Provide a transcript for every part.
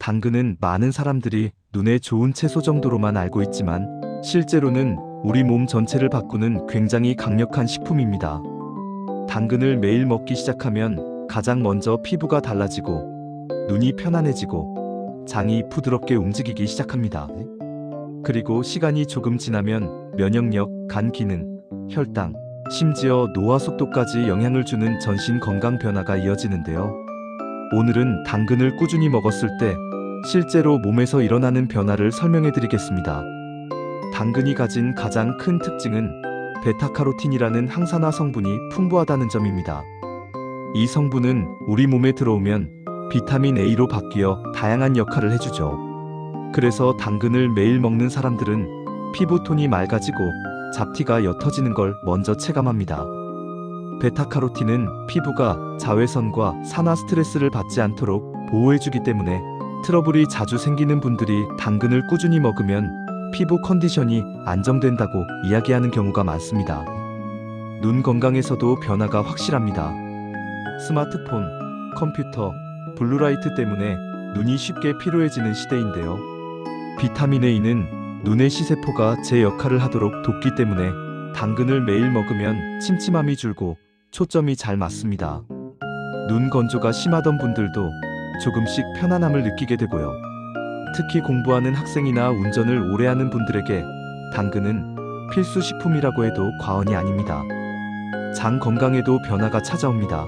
당근은 많은 사람들이 눈에 좋은 채소 정도로만 알고 있지만 실제로는 우리 몸 전체를 바꾸는 굉장히 강력한 식품입니다. 당근을 매일 먹기 시작하면 가장 먼저 피부가 달라지고 눈이 편안해지고 장이 부드럽게 움직이기 시작합니다. 그리고 시간이 조금 지나면 면역력, 간 기능, 혈당, 심지어 노화 속도까지 영향을 주는 전신 건강 변화가 이어지는데요. 오늘은 당근을 꾸준히 먹었을 때 실제로 몸에서 일어나는 변화를 설명해 드리겠습니다. 당근이 가진 가장 큰 특징은 베타카로틴이라는 항산화 성분이 풍부하다는 점입니다. 이 성분은 우리 몸에 들어오면 비타민 A로 바뀌어 다양한 역할을 해주죠. 그래서 당근을 매일 먹는 사람들은 피부톤이 맑아지고 잡티가 옅어지는 걸 먼저 체감합니다. 베타카로틴은 피부가 자외선과 산화 스트레스를 받지 않도록 보호해주기 때문에 트러블이 자주 생기는 분들이 당근을 꾸준히 먹으면 피부 컨디션이 안정된다고 이야기하는 경우가 많습니다. 눈 건강에서도 변화가 확실합니다. 스마트폰, 컴퓨터, 블루라이트 때문에 눈이 쉽게 피로해지는 시대인데요. 비타민 A는 눈의 시세포가 제 역할을 하도록 돕기 때문에 당근을 매일 먹으면 침침함이 줄고 초점이 잘 맞습니다. 눈 건조가 심하던 분들도 조금씩 편안함을 느끼게 되고요. 특히 공부하는 학생이나 운전을 오래 하는 분들에게 당근은 필수 식품이라고 해도 과언이 아닙니다. 장 건강에도 변화가 찾아옵니다.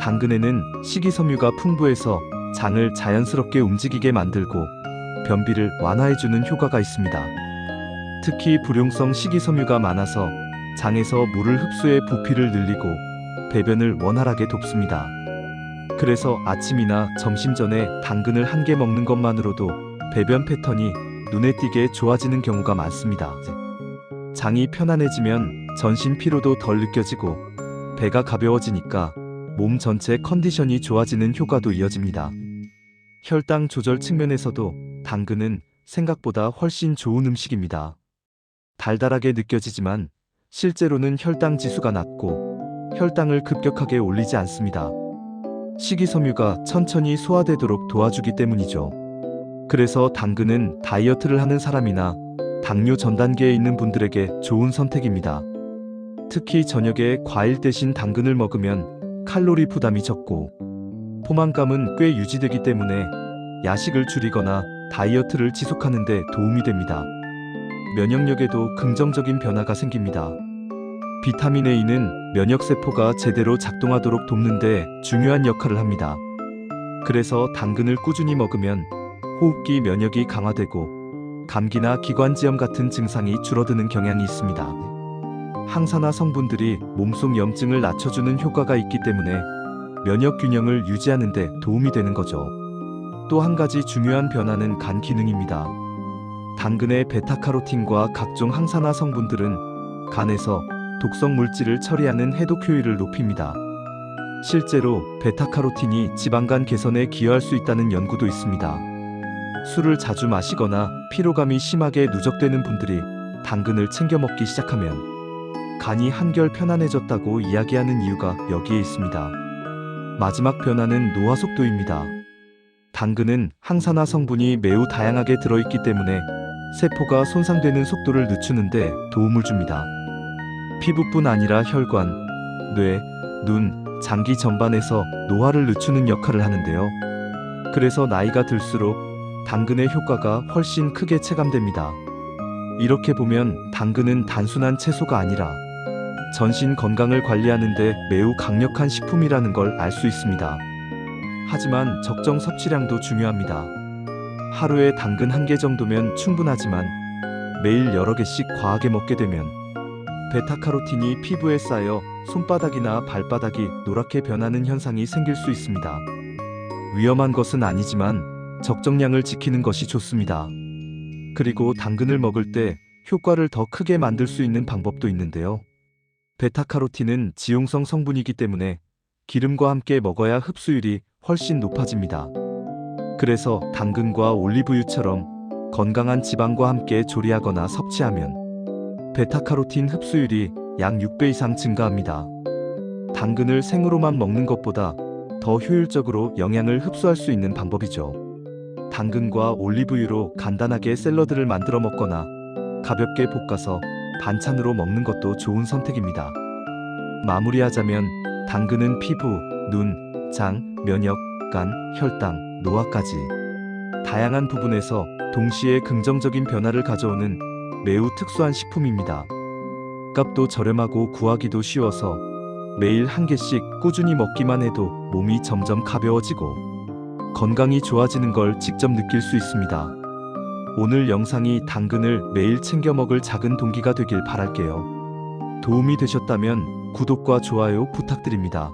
당근에는 식이섬유가 풍부해서 장을 자연스럽게 움직이게 만들고 변비를 완화해주는 효과가 있습니다. 특히 불용성 식이섬유가 많아서 장에서 물을 흡수해 부피를 늘리고 배변을 원활하게 돕습니다. 그래서 아침이나 점심 전에 당근을 한 개 먹는 것만으로도 배변 패턴이 눈에 띄게 좋아지는 경우가 많습니다. 장이 편안해지면 전신 피로도 덜 느껴지고 배가 가벼워지니까 몸 전체 컨디션이 좋아지는 효과도 이어집니다. 혈당 조절 측면에서도 당근은 생각보다 훨씬 좋은 음식입니다. 달달하게 느껴지지만 실제로는 혈당 지수가 낮고 혈당을 급격하게 올리지 않습니다. 식이섬유가 천천히 소화되도록 도와주기 때문이죠. 그래서 당근은 다이어트를 하는 사람이나 당뇨 전 단계에 있는 분들에게 좋은 선택입니다. 특히 저녁에 과일 대신 당근을 먹으면 칼로리 부담이 적고 포만감은 꽤 유지되기 때문에 야식을 줄이거나 다이어트를 지속하는 데 도움이 됩니다. 면역력에도 긍정적인 변화가 생깁니다. 비타민 A는 면역세포가 제대로 작동하도록 돕는데 중요한 역할을 합니다. 그래서 당근을 꾸준히 먹으면 호흡기 면역이 강화되고 감기나 기관지염 같은 증상이 줄어드는 경향이 있습니다. 항산화 성분들이 몸속 염증을 낮춰주는 효과가 있기 때문에 면역 균형을 유지하는 데 도움이 되는 거죠. 또 한 가지 중요한 변화는 간 기능입니다. 당근의 베타카로틴과 각종 항산화 성분들은 간에서 독성 물질을 처리하는 해독 효율을 높입니다. 실제로 베타카로틴이 지방간 개선에 기여할 수 있다는 연구도 있습니다. 술을 자주 마시거나 피로감이 심하게 누적되는 분들이 당근을 챙겨 먹기 시작하면 간이 한결 편안해졌다고 이야기하는 이유가 여기에 있습니다. 마지막 변화는 노화 속도입니다. 당근은 항산화 성분이 매우 다양하게 들어있기 때문에 세포가 손상되는 속도를 늦추는데 도움을 줍니다. 피부뿐 아니라 혈관, 뇌, 눈, 장기 전반에서 노화를 늦추는 역할을 하는데요. 그래서 나이가 들수록 당근의 효과가 훨씬 크게 체감됩니다. 이렇게 보면 당근은 단순한 채소가 아니라 전신 건강을 관리하는데 매우 강력한 식품이라는 걸 알 수 있습니다. 하지만 적정 섭취량도 중요합니다. 하루에 당근 한 개 정도면 충분하지만 매일 여러 개씩 과하게 먹게 되면 베타카로틴이 피부에 쌓여 손바닥이나 발바닥이 노랗게 변하는 현상이 생길 수 있습니다. 위험한 것은 아니지만 적정량을 지키는 것이 좋습니다. 그리고 당근을 먹을 때 효과를 더 크게 만들 수 있는 방법도 있는데요. 베타카로틴은 지용성 성분이기 때문에 기름과 함께 먹어야 흡수율이 훨씬 높아집니다. 그래서 당근과 올리브유처럼 건강한 지방과 함께 조리하거나 섭취하면 베타카로틴 흡수율이 약 6배 이상 증가합니다. 당근을 생으로만 먹는 것보다 더 효율적으로 영양을 흡수할 수 있는 방법이죠. 당근과 올리브유로 간단하게 샐러드를 만들어 먹거나 가볍게 볶아서 반찬으로 먹는 것도 좋은 선택입니다. 마무리하자면 당근은 피부, 눈, 장, 면역, 간, 혈당, 노화까지 다양한 부분에서 동시에 긍정적인 변화를 가져오는 매우 특수한 식품입니다. 값도 저렴하고 구하기도 쉬워서 매일 한 개씩 꾸준히 먹기만 해도 몸이 점점 가벼워지고 건강이 좋아지는 걸 직접 느낄 수 있습니다. 오늘 영상이 당근을 매일 챙겨 먹을 작은 동기가 되길 바랄게요. 도움이 되셨다면 구독과 좋아요 부탁드립니다.